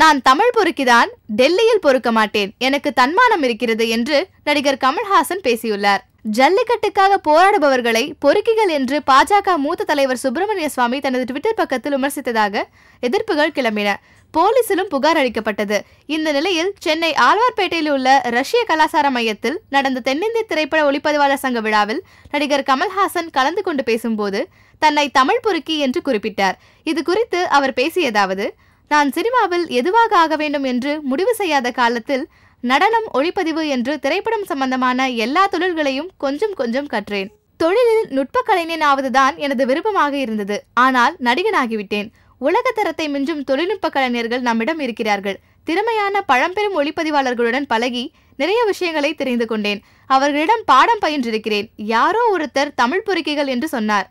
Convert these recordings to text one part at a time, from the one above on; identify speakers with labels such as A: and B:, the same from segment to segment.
A: நான் தமிழ் பொறுக்கிதான் டெல்லியில் பொறுக்க மாட்டேன். எனக்கு தன்மானம் இருக்கிறது என்று நடிகர் கமல்ஹாசன் பேசியுள்ளார். ஜல்லிக்கட்டுக்காக போராடுபவர்களை பொறுக்கிகள் என்று பாஜக மூத்த தலைவர் சுப்பிரமணிய சுவாமி தனது ட்விட்டர் பக்கத்தில் விமர்சித்ததாக எதிர்ப்புகள் கிளம்பின. போலீசிலும் புகார் அளிக்கப்பட்டது. இந்த நிலையில் சென்னை ஆழ்வார்பேட்டையில் உள்ள ரஷ்ய கலாசார மையத்தில் நடந்த தென்னிந்திய திரைப்பட ஒளிப்பதிவாளர் சங்க விழாவில் நடிகர் கமல்ஹாசன் கலந்து கொண்டு பேசும்போது தன்னை தமிழ் பொறுக்கி என்று குறிப்பிட்டார். இது குறித்து அவர் பேசியதாவது நான் சினிமாவில் எதுவாக ஆக வேண்டும் என்று முடிவு செய்யாத காலத்தில் நடனம் ஒளிப்பதிவு என்று திரைப்படம் சம்பந்தமான எல்லா தொழில்களையும் கொஞ்சம் கொஞ்சம் கற்றேன். தொழிலில் நுட்ப கலைஞன் ஆவதுதான் எனது விருப்பமாக இருந்தது. ஆனால் நடிகனாகிவிட்டேன். உலக தரத்தை மிஞ்சும் தொழில்நுட்ப கலைஞர்கள் நம்மிடம் இருக்கிறார்கள். திறமையான பழம்பெரும் ஒளிப்பதிவாளர்களுடன் பழகி நிறைய விஷயங்களை தெரிந்து கொண்டேன். அவர்களிடம் பாடம் பயின்றிருக்கிறேன். யாரோ ஒருத்தர் தமிழ் பொறுக்கிகள் என்று சொன்னார்.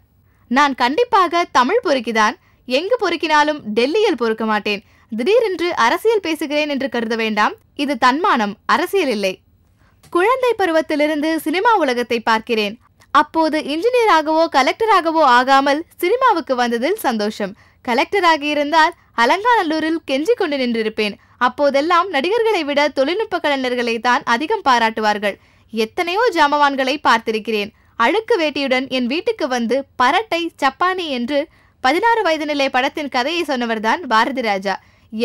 A: நான் கண்டிப்பாக தமிழ் பொறுக்கிதான். எங்கு பொறுக்கினாலும் டெல்லியில் பொறுக்க மாட்டேன். திடீரென்று அரசியல் பேசுகிறேன் என்று கருத வேண்டாம். இது தன்மானம் அரசியல் இல்லை. குழந்தை பருவத்திலிருந்து சினிமா உலகத்தை பார்க்கிறேன். அப்போது இன்ஜினியராகவோ கலெக்டராகவோ ஆகாமல் சினிமாவுக்கு வந்ததில் சந்தோஷம். கலெக்டராக இருந்தால் அலங்காநல்லூரில் கெஞ்சி கொண்டு நின்றிருப்பேன். அப்போதெல்லாம் நடிகர்களை விட தொழில்நுட்ப கலைஞர்களை தான் அதிகம் பாராட்டுவார்கள். எத்தனையோ ஜாமவான்களை பார்த்திருக்கிறேன். அழுக்கு வேட்டியுடன் என் வீட்டுக்கு வந்து பரட்டை சப்பானி என்று பதினாறு வயது நிலை படத்தின் கதையை சொன்னவர்தான் பாரதி ராஜா.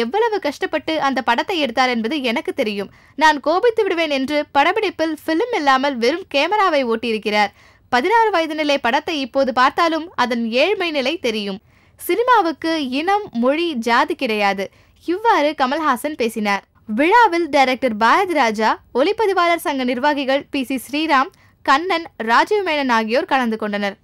A: எவ்வளவு கஷ்டப்பட்டு அந்த படத்தை எடுத்தார் என்பது எனக்கு தெரியும். நான் கோபித்து விடுவேன் என்று படப்பிடிப்பில் ஃபிலிம் இல்லாமல் வெறும் கேமராவை ஓட்டியிருக்கிறார். பதினாறு வயது நிலை படத்தை இப்போது பார்த்தாலும் அதன் ஏழ்மை நிலை தெரியும். சினிமாவுக்கு இனம் மொழி ஜாதி கிடையாது. இவ்வாறு கமல்ஹாசன் பேசினார். விழாவில் டைரக்டர் பாரதி ராஜா ஒளிப்பதிவாளர் சங்க நிர்வாகிகள் பி சி ஸ்ரீராம் கண்ணன் ராஜீவ் மேனன் ஆகியோர் கலந்து கொண்டனர்.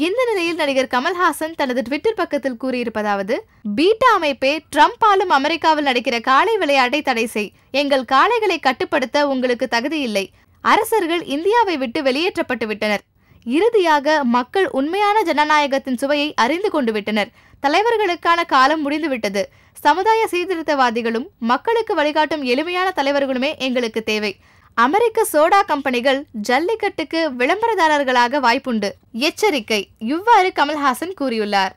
A: இந்த நிலையில் நடிகர் கமல்ஹாசன் தனது ட்விட்டர் பக்கத்தில் கூறியிருப்பதாவது பீட்டா அமைப்பே ட்ரம்ப் ஆளும் அமெரிக்காவில் நடக்கிற காளை விளையாட்டை தடை செய். எங்கள் காளைகளை கட்டுப்படுத்த உங்களுக்கு தகுதி இல்லை. அரசர்கள் இந்தியாவை விட்டு வெளியேற்றப்பட்டு விட்டனர். இறுதியாக மக்கள் உண்மையான ஜனநாயகத்தின் சுவையை அறிந்து கொண்டு விட்டனர். தலைவர்களுக்கான காலம் முடிந்துவிட்டது சமுதாய சீர்திருத்தவாதிகளும் மக்களுக்கு வழிகாட்டும் எளிமையான தலைவர்களுமே எங்களுக்கு தேவை. அமெரிக்க சோடா கம்பெனிகள் ஜல்லிக்கட்டுக்கு விளம்பரதாரர்களாக வாய்ப்புண்டு. எச்சரிக்கை இவ்வாறு கமல்ஹாசன் கூறியுள்ளார்.